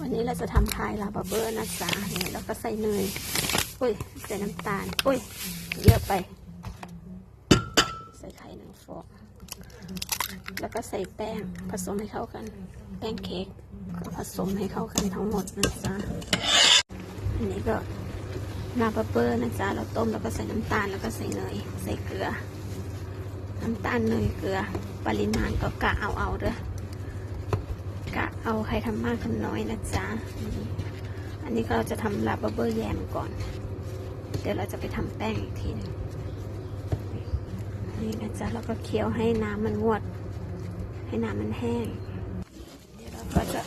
วันนี้เราจะทำพายลาบาเบอร์นะจ๊ะนี่แล้วก็ใส่เนยอุ้ยใส่น้ำตาลอุ้ยเยอะไป ใส่ไข่หนึ่งฟองแล้วก็ใส่แป้งผสมให้เข้ากัน แป้งเค้กก็ผสมให้เข้ากันทั้งหมดนะจ๊ะอันนี้ก็ลาบาเบอร์นะจ๊ะเราต้มแล้วก็ใส่น้ำตาลแล้วก็ใส่เนยใส่เกลือน้ำตาลเนยเกลือ ปริมาณก็กะเอาเอาเด้อ เอาใครทำมากทำน้อยนะจ๊ะ อันนี้ก็เราจะทำลาบเบอร์แยมก่อน เดี๋ยวเราจะไปทำแป้งอีกทีนึงนี่นะจ๊ะแล้วก็เคี่ยวให้น้ำมันงวด ให้น้ำมันแห้ง เดี๋ยวเราก็จะ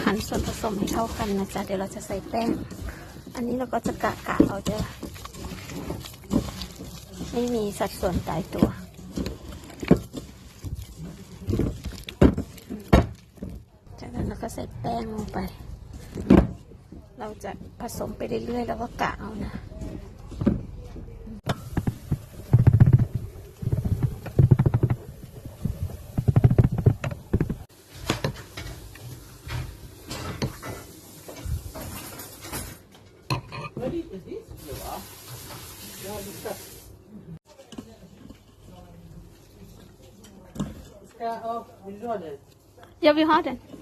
ขันส่วนผสมให้เข้ากันนะจ๊ะ เดี๋ยวเราจะใส่แป้ง อันนี้เราก็จะกะกะเอาเด้อไม่มีสัดส่วนตายตัว จากนั้นเราก็ ใส่แป้งลงไป เราจะผสมไปเรื่อยๆ แล้วก็กะเอานะ Vad lite disk det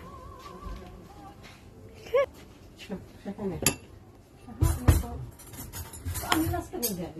Aha, ano to. Ang last kami dyan.